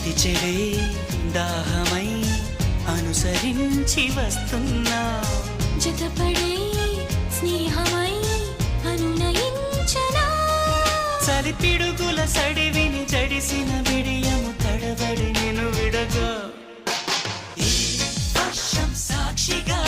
ప్రతి చెడే దాహమై అనుసరించి వస్తున్నా. జతపడే స్నేహమై అనునయించనా? సరిపిడుగుల సడివిని జడిసిన విడియము తడబడి నేను విడగా. సాక్షిగా